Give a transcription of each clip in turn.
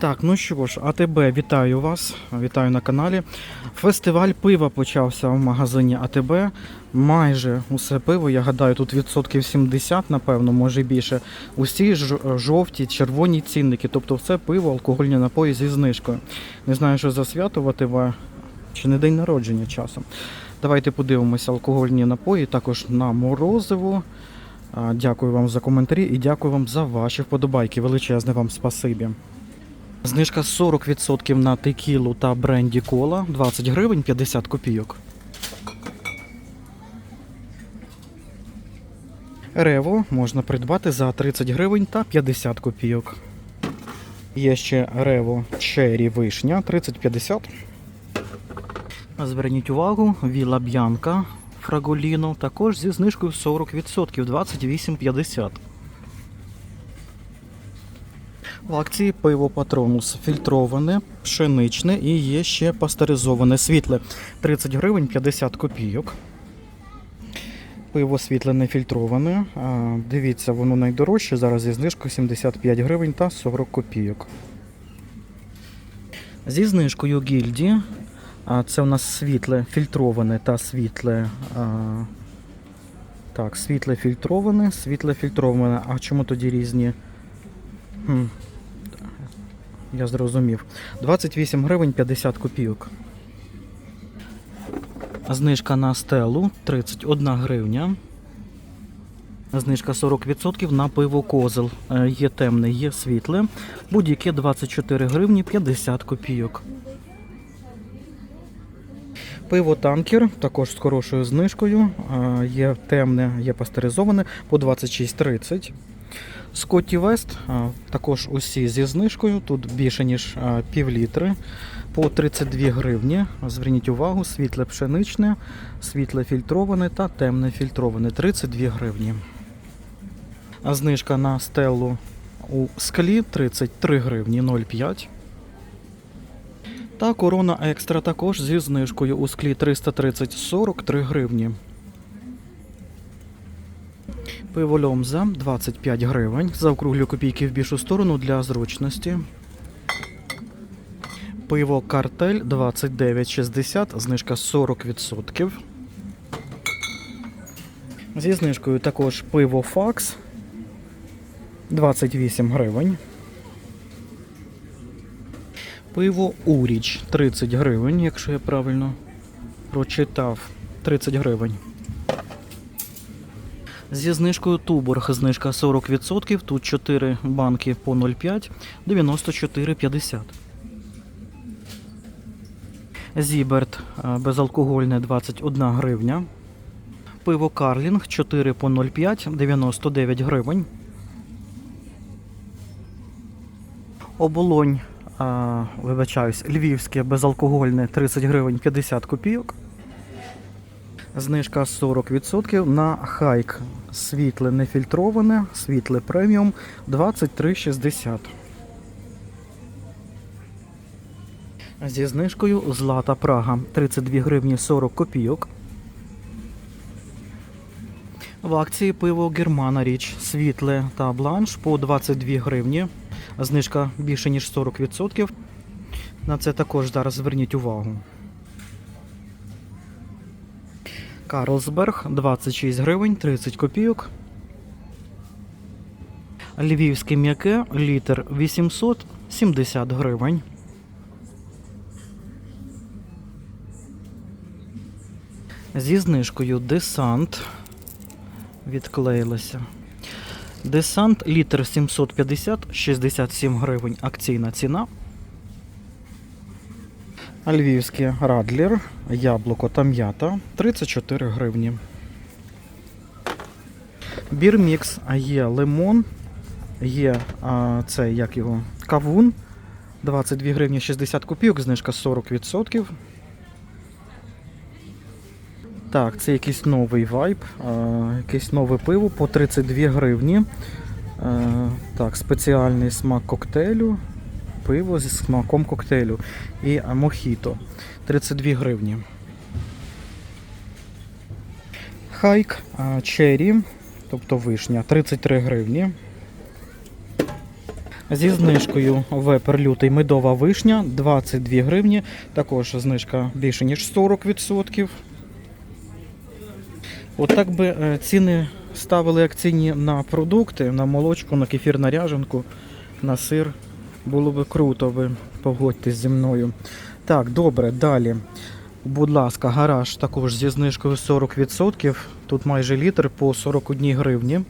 Так, ну що ж, АТБ, вітаю вас, вітаю на каналі. Фестиваль пива почався в магазині АТБ. Майже усе пиво, я гадаю, тут відсотків 70, напевно, може більше. Усі ж- жовті, червоні цінники, тобто все пиво, алкогольні напої зі знижкою. Не знаю, що засвятувати, ва- чи не день народження часом. Давайте подивимося алкогольні напої, також на морозиво. Дякую вам за коментарі і дякую вам за ваші вподобайки. Величезне вам спасибі. Знижка 40% на текілу та бренді кола 20 гривень 50 копійок. Рево можна придбати за 30 гривень та 50 копійок. Є ще Рево Черрі Вишня 30-50. Зверніть увагу, Віла Б'янка Фраголіно також зі знижкою 40% 28,50. В акції пиво Патронус фільтроване, пшеничне і є ще пастеризоване світле 30 гривень 50 копійок. Пиво світле не фільтроване. Дивіться, воно найдорожче. Зараз зі знижкою 75 гривень та 40 копійок. Зі знижкою гільді. Це у нас світле фільтроване та світле. Так, світле фільтроване, світле фільтроване. А чому тоді різні? Хм. Я зрозумів. 28 гривень 50 копійок. Знижка на стелу 31 гривня. Знижка 40% на пиво козел. Е, Є темне, є світле. Будь-яке 24 гривні 50 копійок. Пиво танкер також з хорошою знижкою. Е, Є темне, є пастеризоване по 26,30. Скотті Вест також усі зі знижкою. Тут більше ніж пів літри по 32 гривні. Зверніть увагу, світле пшеничне, світле фільтроване та темне фільтроване 32 гривні. Знижка на стелу у склі 33 гривні 0,5. Та корона екстра також зі знижкою у склі 330 43 гривні. Пиво Льомза 25 гривень. Заокруглю копійки в більшу сторону для зручності. Пиво Картель 29,60, знижка 40%. Зі знижкою також пиво Факс 28 гривень. Пиво Уріч 30 гривень, якщо я правильно прочитав. 30 гривень. Зі знижкою Туборг знижка 40%, тут 4 банки по 0,5, 94,50. Зіберт безалкогольне 21 гривня. Пиво Карлінг 4 по 0,5, 99 гривень. Оболонь, а, вибачаюсь, львівське безалкогольне 30 гривень 50 копійок. Знижка 40% на хайк світле нефільтроване, світле преміум 23,60. Зі знижкою Злата Прага 32 гривні 40 копійок. В акції пиво Германа Річ світле та бланш по 22 гривні. Знижка більше ніж 40%. На це також зараз зверніть увагу. Карлсберг 26 гривень 30 копійок. Львівське м'яке літр 870 гривень. Зі знижкою десант відклеїлося. Десант літр 750 67 гривень. Акційна ціна. Львівський радлер, яблуко та м'ята 34 гривні. Бірмікс, є лимон, є а, це як його кавун 22 гривні 60 копійок, знижка 40%. Так, це якийсь новий вайб, а, якесь нове пиво по 32 гривні. А, так, спеціальний смак коктейлю пиво зі смаком коктейлю і мохіто 32 гривні. Хайк черрі, тобто вишня 33 гривні. Зі знижкою вепер лютий медова вишня 22 гривні. Також знижка більше ніж 40%. От так би е, ціни ставили акційні на продукти, на молочку, на кефір, на ряженку, на сир. Було би круто, ви погодьтесь зі мною. Так, добре, далі. Будь ласка, гараж також зі знижкою 40%. Тут майже літр по 41 гривні.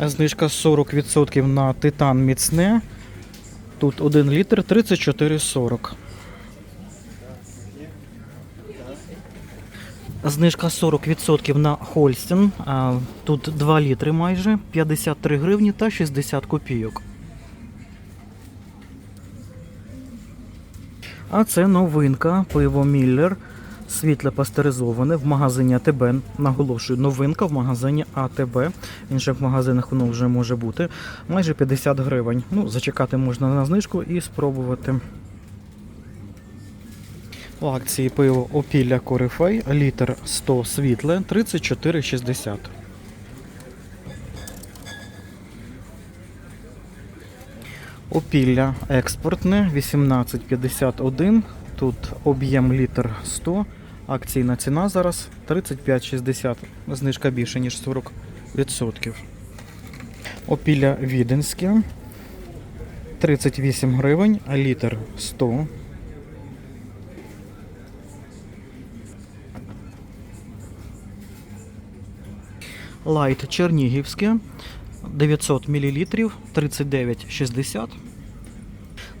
Знижка 40% на титан міцне. Тут 1 літр 34,40. Знижка 40% на Хольстен. А, Тут 2 літри майже 53 гривні та 60 копійок. А це новинка пиво Міллер. Світле пастеризоване в магазині АТБ. Наголошую, новинка в магазині АТБ. В інших магазинах воно вже може бути. Майже 50 гривень. Ну, зачекати можна на знижку і спробувати. У акції пиво Опілля Корифей, літр 100 світле 34,60. Опілля експортне 18,51. Тут об'єм літр 100. Акційна ціна зараз 35,60. Знижка більше, ніж 40%. Опілля Віденське 38 гривень, а літр 100. Лайт Чернігівське 900 мл 39,60.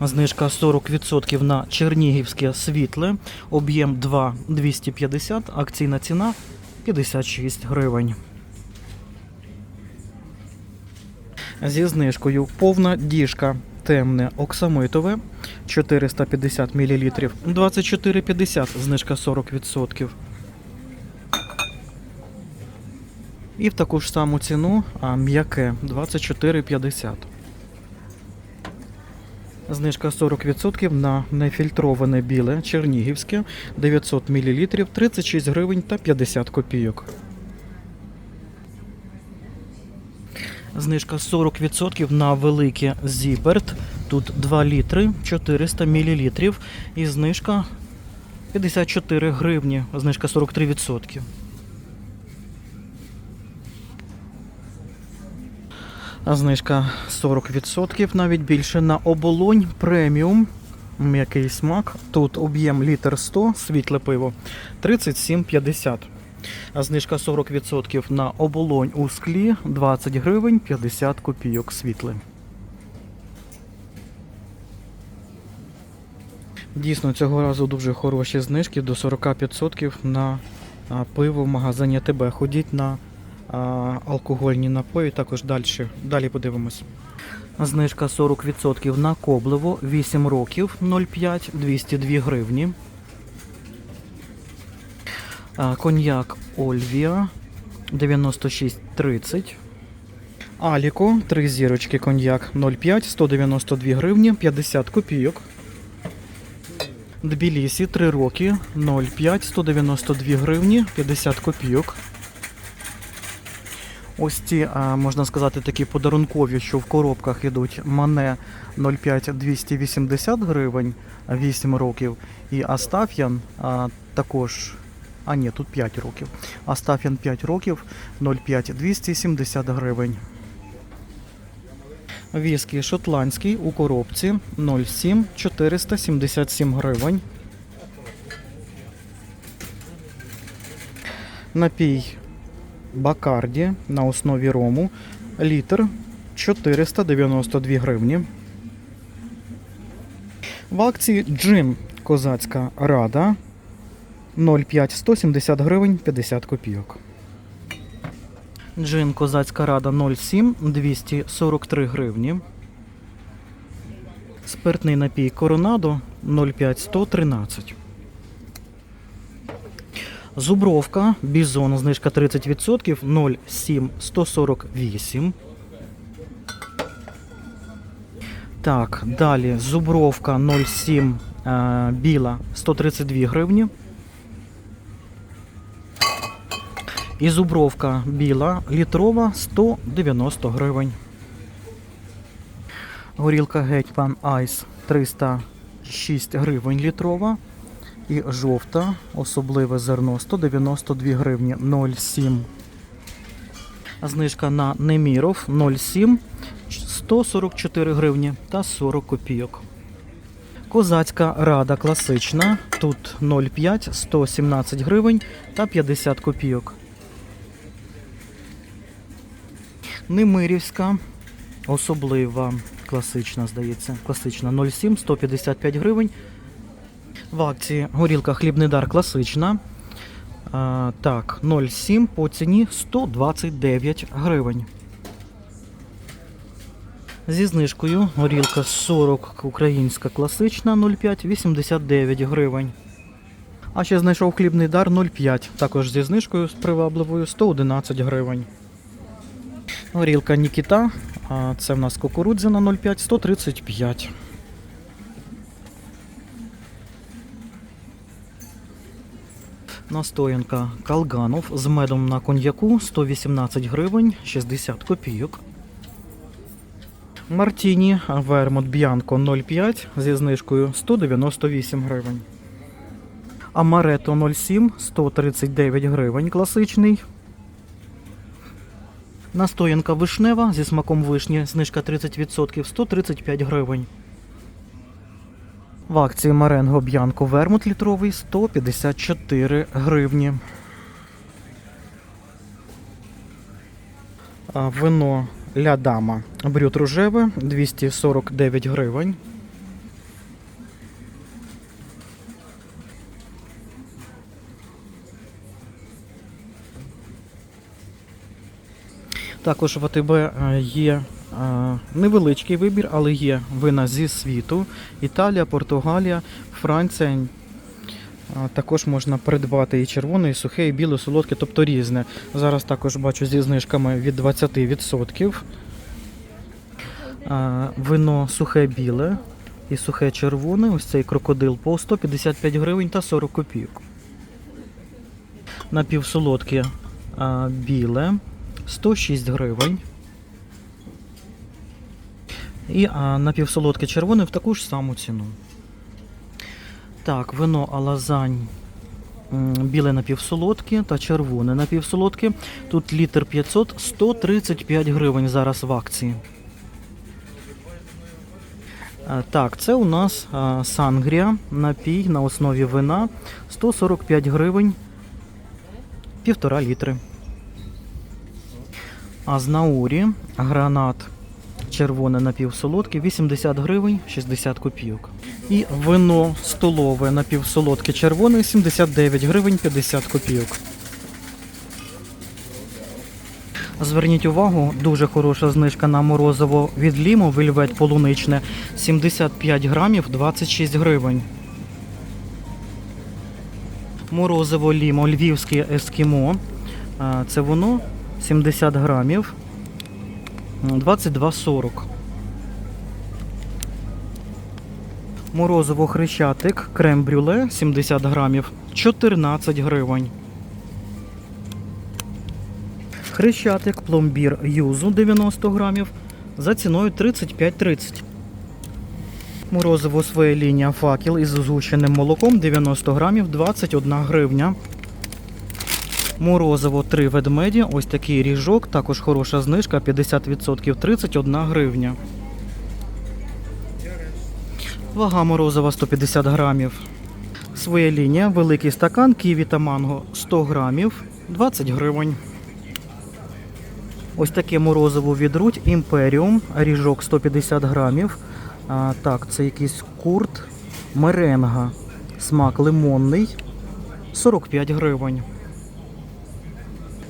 Знижка 40% на Чернігівське світле. Об'єм 2 250, акційна ціна 56 гривень. Зі знижкою повна діжка темне оксамитове 450 мл 24,50, знижка 40%. І в таку ж саму ціну м'яке 24,50. Знижка 40% на нефільтроване біле чернігівське 900 мл 36 гривень та 50 копійок. Знижка 40% на велике Зіберт. Тут 2 літри 400 мл. І знижка 54 гривні. Знижка 43%. Знижка 40%, навіть більше на оболонь преміум. М'який смак. Тут об'єм літр 100, світле пиво 37,50. А знижка 40% на оболонь у склі 20 гривень 50 копійок світле. Дійсно, цього разу дуже хороші знижки до 40% на пиво в магазині ТБ. Ходіть на алкогольні напої, також далі, далі подивимось. Знижка 40% на Коблево 8 років 0,5 202 гривні. Коньяк Ольвія 96,30. Аліко 3 зірочки коньяк 0,5 192 гривні 50 копійок. Тбілісі 3 роки 0,5 192 гривні 50 копійок. Ось ці, можна сказати, такі подарункові, що в коробках йдуть Мане 0,5 280 гривень 8 років. І Астаф'ян також. А ні, тут 5 років. Астаф'ян 5 років 0,5 270 гривень. Віскі шотландський у коробці 0,7 477 гривень. Напій Бакарді на основі рому. Літр 492 гривні. В акції джин Козацька Рада 0,5 170 гривень 50 копійок. Джин Козацька Рада 0,7 243 гривні. Спиртний напій Коронадо 0,5 113. Зубровка, бізон, знижка 30%, 0,7 148. Так, далі зубровка 0,7 е, біла 132 гривні. І зубровка біла літрова 190 гривень. Горілка Гетьман Айс 306 гривень літрова. І жовта, особливе зерно 192 гривні 0,7. Знижка на Неміров 0,7 144 гривні та 40 копійок. Козацька рада класична. Тут 0,5 117 гривень та 50 копійок. Немирівська, особлива, класична, здається. Класична 0,7 155 гривень. В акції горілка хлібний дар класична. А, так, 0,7 по ціні 129 гривень. Зі знижкою горілка 40 українська класична 0,5 89 гривень. А ще знайшов хлібний дар 0,5, також зі знижкою з привабливою 111 гривень. Горілка Нікіта, це в нас кукурудзяна 0,5 135. Настоянка Калганов з медом на коньяку 118 гривень 60 копійок. Мартіні Вермут Б'янко 0,5 зі знижкою 198 гривень. Амарето 07 139 гривень класичний. Настоянка вишнева зі смаком вишні, знижка 30% 135 гривень. В акції Маренго Б'янко Вермут літровий 154 гривні. Вино Ля Дама Брют рожеве 249 гривень. Також в АТБ е, є невеличкий вибір, але є вина зі світу. Італія, Португалія, Франція. Також можна придбати і червоне, і сухе, і біле, солодке, тобто різне. Зараз також бачу зі знижками від 20%. Вино сухе біле і сухе червоне. Ось цей крокодил по 155 гривень та 40 копійок. Напівсолодке біле 106 гривень. І напівсолодке червоне в таку ж саму ціну. Так, вино Алазань біле напівсолодке та червоне напівсолодке. Тут літр 500 135 гривень зараз в акції. Так, це у нас сангрія, напій на основі вина 145 гривень, півтора літри. А з наурі гранат червоне напівсолодке 80 гривень 60 копійок. І вино столове напівсолодке червоне 79 гривень 50 копійок. Зверніть увагу, дуже хороша знижка на морозиво від Лімо вельвет полуничне 75 грамів 26 гривень. Морозиво Лімо львівське ескімо. Це воно 70 грамів 22,40. Морозиво хрещатик, крем брюле 70 грамів 14 гривень. Хрещатик пломбір юзу 90 грамів за ціною 35,30. Морозиво своя лінія факел із згущеним молоком 90 грамів 21 гривня. Морозиво 3 ведмеді, ось такий ріжок, також хороша знижка 50% 31 гривня. Вага морозива 150 грамів. Своя лінія, великий стакан, ківі та манго 100 грамів 20 гривень. Ось таке морозиво від Руть Імперіум, ріжок 150 грамів. А, так, це якийсь курт меренга. Смак лимонний 45 гривень.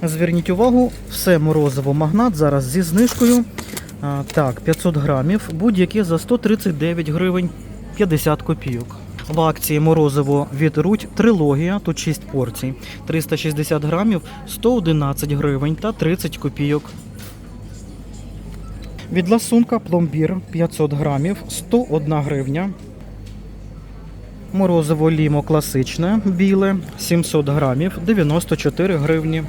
Зверніть увагу, все морозиво магнат зараз зі знижкою. Так, 500 грамів, будь-яке за 139 гривень 50 копійок. В акції морозиво від Руть трилогія, тут 6 порцій. 360 грамів 111 гривень та 30 копійок. Від ласунка пломбір 500 грамів 101 гривня. Морозиво лімо класичне біле 700 грамів 94 гривні.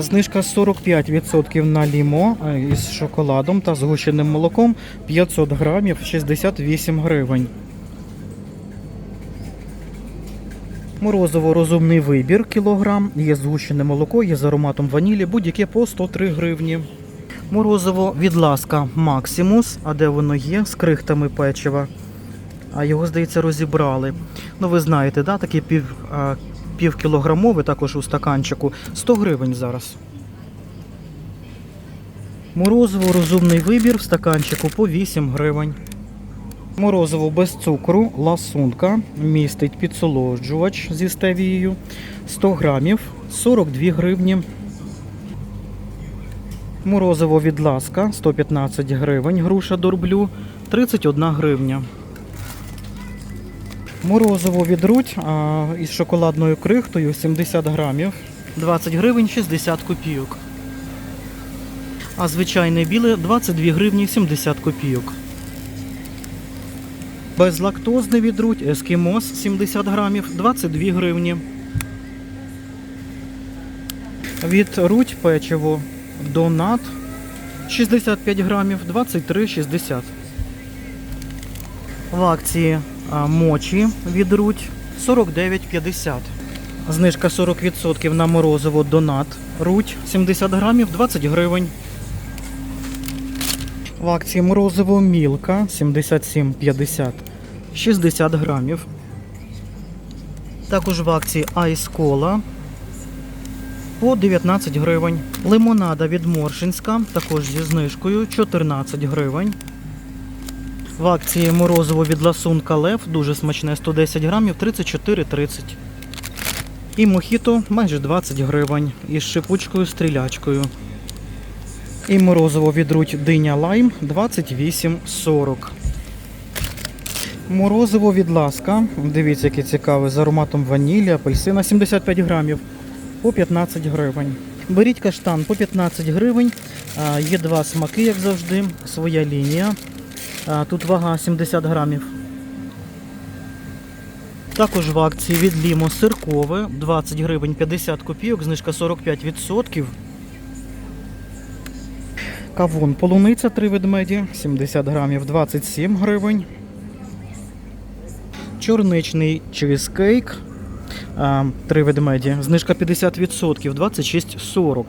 Знижка 45% на лімо е, із шоколадом та згущеним молоком 500 грамів 68 гривень. Морозиво розумний вибір кілограм. Є згущене молоко, є з ароматом ванілі, будь-яке по 103 гривні. Морозиво від ласка Максимус, а де воно є, з крихтами печива. А його, здається, розібрали. Ну, ви знаєте, да, таке пів, а, півкілограмове, також у стаканчику. 100 гривень зараз. Морозиво розумний вибір в стаканчику по 8 гривень. Морозиво без цукру, ласунка, містить підсолоджувач зі стевією 100 грамів, 42 гривні. Морозиво від ласка 115 гривень, груша дорблю 31 гривня. Морозиво від руть а, із шоколадною крихтою 70 грамів, 20 гривень 60 копійок. А звичайне біле 22 гривні 70 копійок. Безлактозний від руть ескімос 70 грамів 22 гривні. Від руть печиво донат 65 грамів 23,60. В акції мочі від руть 49,50. Знижка 40% на морозиво донат. Руть 70 грамів 20 гривень. В акції морозиво мілка 77,50 60 грамів. Також в акції Айс Кола по 19 гривень. Лимонада від Моршинська також зі знижкою 14 гривень. В акції морозиво від ласунка Лев дуже смачне 110 грамів 34,30. І мохіто майже 20 гривень із шипучкою стрілячкою. І морозиво від руть диня лайм 28,40. Морозиво від ласка. Дивіться, яке цікаве, з ароматом ванілі, апельсина 75 грамів по 15 гривень. Беріть каштан по 15 гривень. Є два смаки, як завжди, своя лінія. А, Тут вага 70 грамів. Також в акції від Лімо сиркове 20 гривень 50 копійок, знижка 45%. Кавун полуниця 3 ведмеді 70 грамів 27 гривень. Чорничний чизкейк. Три ведмеді. Знижка 50%, 26,40.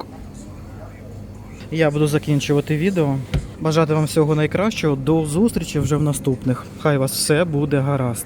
Я буду закінчувати відео. Бажати вам всього найкращого. До зустрічі вже в наступних. Хай вас все буде гаразд.